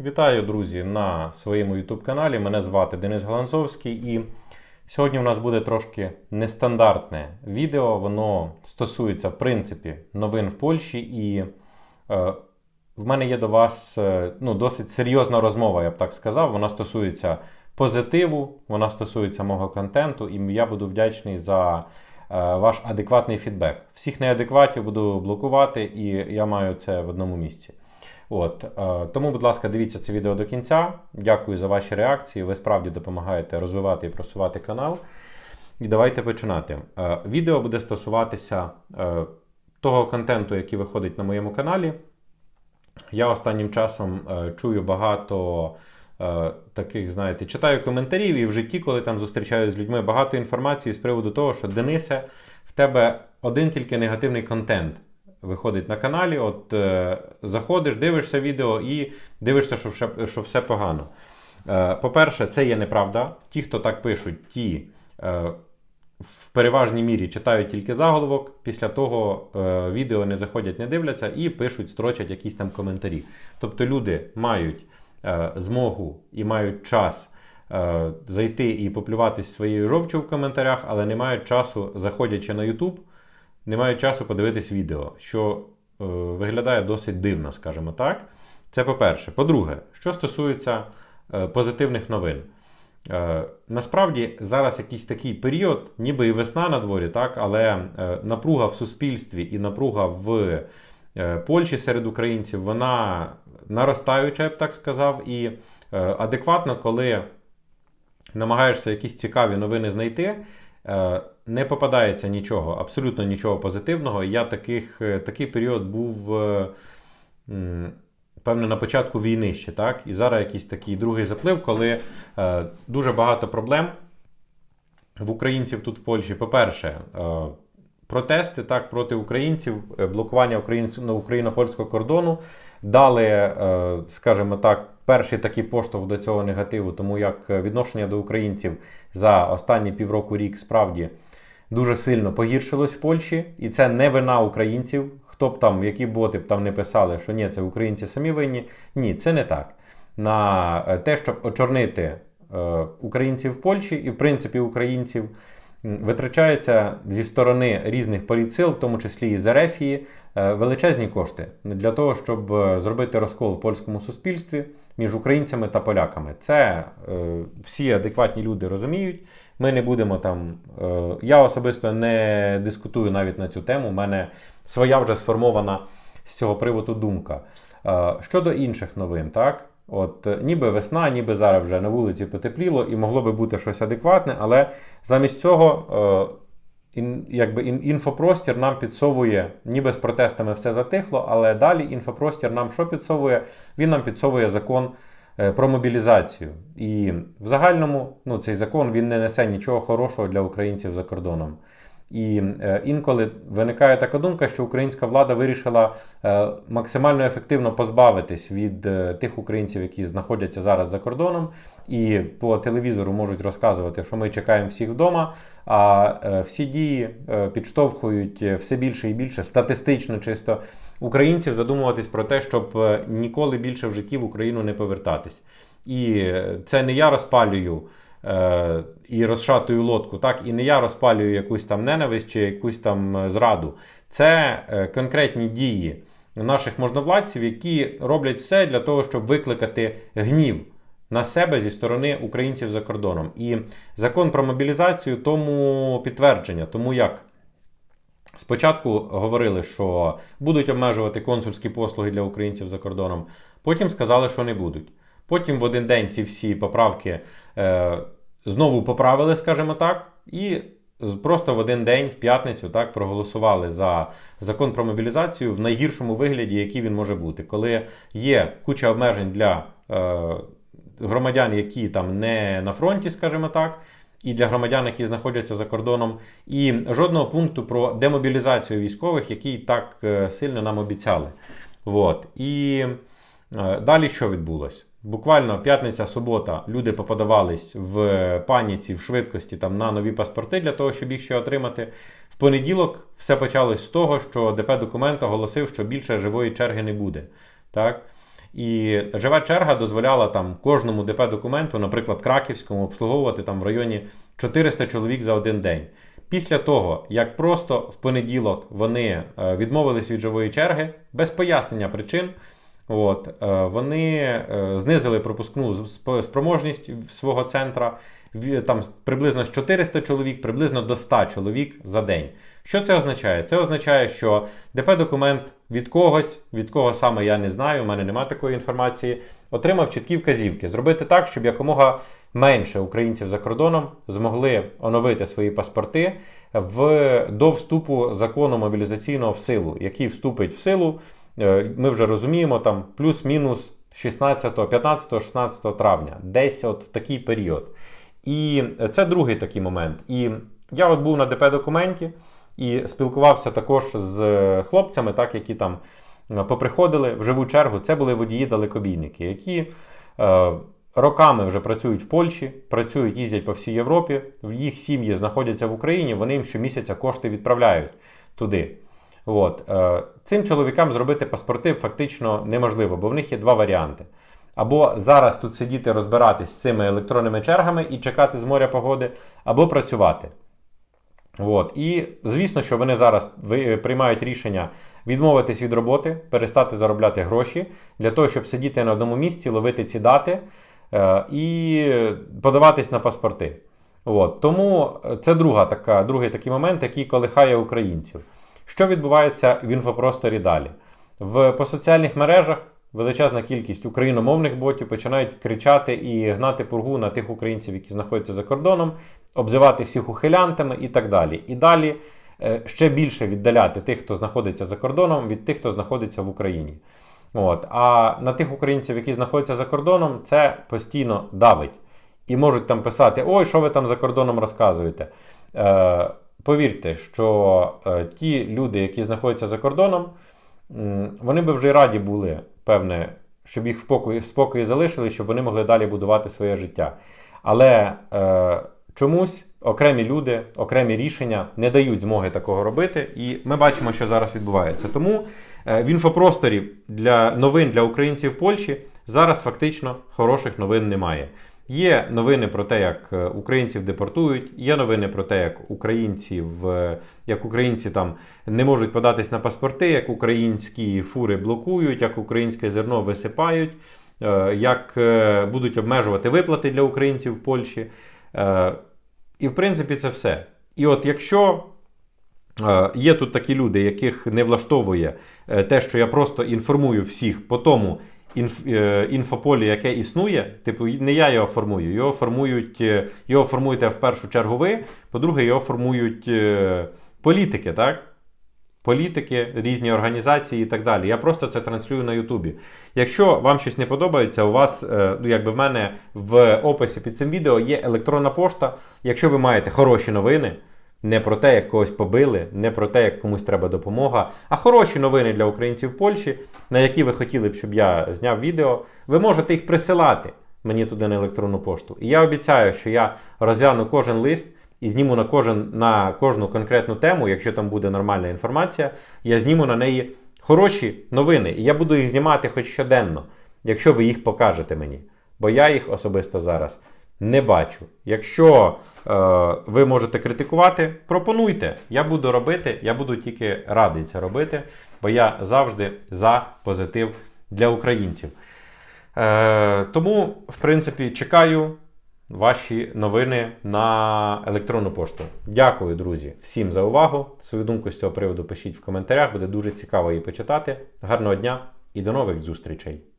Вітаю, друзі, на своєму YouTube каналі. Мене звати Денис Галанзовський, і сьогодні у нас буде трошки нестандартне відео. Воно стосується, в принципі, новин в Польщі. І е, в мене є до вас е, ну, досить серйозна розмова, я б так сказав. Вона стосується позитиву, вона стосується мого контенту, і я буду вдячний за. е, Ваш адекватний фідбек. Всіх неадекватів буду блокувати, і я маю це в одному місці. От, е, тому, будь ласка, дивіться це відео до кінця. Дякую за ваші реакції. Ви справді допомагаєте розвивати і просувати канал. І давайте починати. Е, відео буде стосуватися е, того контенту, який виходить на моєму каналі. Я останнім часом чую багато таких, знаєте, читаю коментарів і в житті, коли там зустрічаюся з людьми, багато інформації з приводу того, що Денисе, в тебе один тільки негативний контент виходить на каналі. От е, заходиш, дивишся відео і дивишся, що все, що все погано. Е, по-перше, це є неправда. Ті, хто так пишуть, ті. Е, в переважній мірі читають тільки заголовок, після того е, відео не заходять, не дивляться і пишуть, строчать якісь там коментарі. Тобто люди мають е, змогу і мають час е, зайти і поплюватись своєю жовчю в коментарях, але не мають часу, заходячи на YouTube, не мають часу подивитись відео, що е, виглядає досить дивно, скажімо так. Це по-перше. По-друге, що стосується е, позитивних новин. Е, насправді зараз якийсь такий період, ніби і весна на дворі, так, але е, напруга в суспільстві і напруга в е, Польщі серед українців, вона наростаюча, я б так сказав, і е, адекватно, коли намагаєшся якісь цікаві новини знайти, не попадається нічого, абсолютно нічого позитивного. Я таких, е, такий період був. е, Певно, на початку війни ще, так? І зараз якийсь такий другий заплив, коли е, дуже багато проблем в українців тут в Польщі. По-перше, е, протести так, проти українців, е, блокування українців на україно-польського кордону дали, е, скажімо так, перший такий поштовх до цього негативу, тому як відношення до українців за останні півроку рік справді дуже сильно погіршилось в Польщі, і це не вина українців. Хто б там, які боти б там не писали, що ні, це українці самі винні. Ні, це не так. На е, те, щоб очорнити е, українців в Польщі і, в принципі, українців, витрачається зі сторони різних політсил, в тому числі і з Ерефії, е, величезні кошти для того, щоб е, зробити розкол в польському суспільстві між українцями та поляками. Це е, всі адекватні люди розуміють. Ми не будемо там. Е, я особисто не дискутую навіть на цю тему. У мене своя вже сформована з цього приводу думка. Е, щодо інших новин, так. От, е, ніби весна, ніби зараз вже на вулиці потепліло, і могло би бути щось адекватне, але замість цього е, ін, якби ін, інфопростір нам підсовує, ніби з протестами все затихло, але далі інфопростір нам що підсовує? Він нам підсовує закон е, про мобілізацію. І в загальному ну, цей закон він не несе нічого хорошого для українців за кордоном. І е, інколи виникає така думка, що українська влада вирішила е, максимально ефективно позбавитись від е, тих українців, які знаходяться зараз за кордоном, і по телевізору можуть розказувати, що ми чекаємо всіх вдома. А всі дії підштовхують все більше і більше статистично чисто українців задумуватись про те, щоб ніколи більше в житті в Україну не повертатись. І це не я розпалюю е, і розшатую лодку, так і не я розпалюю якусь там ненависть чи якусь там е, зраду. Це е, конкретні дії наших можновладців, які роблять все для того, щоб викликати гнів на себе зі сторони українців за кордоном. І закон про мобілізацію тому підтвердження, тому як. Спочатку говорили, що будуть обмежувати консульські послуги для українців за кордоном, потім сказали, що не будуть. Потім в один день ці всі поправки е, знову поправили, скажімо так, і просто в один день, в п'ятницю, так, проголосували за закон про мобілізацію в найгіршому вигляді, який він може бути, коли є куча обмежень для е, громадян, які там не на фронті, скажімо так, і для громадян, які знаходяться за кордоном, і жодного пункту про демобілізацію військових, який так е, сильно нам обіцяли. От. І е, далі що відбулось? Буквально п'ятниця, субота люди поподавались в паніці, в швидкості там на нові паспорти для того, щоб їх ще отримати. В понеділок все почалось з того, що ДП документ оголосив, що більше живої черги не буде. Так? І жива черга дозволяла там кожному ДП-документу, наприклад, краківському, обслуговувати там в районі 400 чоловік за один день. Після того, як просто в понеділок вони е, відмовились від живої черги без пояснення причин, от, е, вони е, знизили пропускну спроможність свого центра там приблизно з 400 чоловік, приблизно до 100 чоловік за день. Що це означає? Це означає, що ДП-документ від когось, від кого саме я не знаю, у мене немає такої інформації, отримав чіткі вказівки зробити так, щоб якомога менше українців за кордоном змогли оновити свої паспорти в, до вступу закону мобілізаційного в силу, який вступить в силу, ми вже розуміємо, там плюс-мінус 16, 15, 16 травня, десь от в такий період. І це другий такий момент. І я от був на ДП-документі і спілкувався також з хлопцями, так, які там е, поприходили в живу чергу. Це були водії-далекобійники, які е, роками вже працюють в Польщі, працюють, їздять по всій Європі. Їх сім'ї знаходяться в Україні, вони їм щомісяця кошти відправляють туди. От. Е, цим чоловікам зробити паспорти фактично неможливо, бо в них є два варіанти. Або зараз тут сидіти розбиратись з цими електронними чергами і чекати з моря погоди, або працювати. От. І звісно, що вони зараз приймають рішення відмовитись від роботи, перестати заробляти гроші для того, щоб сидіти на одному місці, ловити ці дати е, і подаватись на паспорти. От. Тому це друга така, другий такий момент, який колихає українців. Що відбувається в інфопросторі далі? В, по соціальних мережах величезна кількість україномовних ботів починають кричати і гнати пургу на тих українців, які знаходяться за кордоном, обзивати всіх ухилянтами і так далі. І далі е, ще більше віддаляти тих, хто знаходиться за кордоном, від тих, хто знаходиться в Україні. От. А на тих українців, які знаходяться за кордоном, це постійно давить. І можуть там писати: Ой, що ви там за кордоном розказуєте. Е, повірте, що е, ті люди, які знаходяться за кордоном, вони би вже й раді були, певне, щоб їх в спокої, в спокої залишили, щоб вони могли далі будувати своє життя. Але е, чомусь окремі люди, окремі рішення не дають змоги такого робити, і ми бачимо, що зараз відбувається. Тому е, в інфопросторі для новин для українців в Польщі зараз фактично хороших новин немає. Є новини про те, як е, українців депортують, є новини про те, як українці як українці там не можуть податись на паспорти, як українські фури блокують, як українське зерно висипають, е, як е, будуть обмежувати виплати для українців в Польщі. Е, І в принципі це все. І от якщо Е, Є тут такі люди, яких не влаштовує е, те, що я просто інформую всіх по тому інф, е, інфополі, яке існує. Типу, не я його формую. Його формують, е, його формуєте в першу чергу ви. По-друге, його формують е, політики, так? Політики, різні організації і так далі. Я просто це транслюю на Ютубі. Якщо вам щось не подобається, у вас, ну якби в мене в описі під цим відео є електронна пошта. Якщо ви маєте хороші новини, не про те, як когось побили, не про те, як комусь треба допомога, а хороші новини для українців в Польщі, на які ви хотіли б, щоб я зняв відео, ви можете їх присилати мені туди на електронну пошту. І я обіцяю, що я розгляну кожен лист і зніму на, кожен, на кожну конкретну тему, якщо там буде нормальна інформація, я зніму на неї хороші новини. І я буду їх знімати хоч щоденно, якщо ви їх покажете мені. Бо я їх особисто зараз не бачу. Якщо е, ви можете критикувати, пропонуйте. Я буду робити, я буду тільки радий це робити, бо я завжди за позитив для українців. Е, тому, в принципі, чекаю ваші новини на електронну пошту. Дякую, друзі, всім за увагу. Свою думку з цього приводу пишіть в коментарях, буде дуже цікаво її почитати. Гарного дня і до нових зустрічей!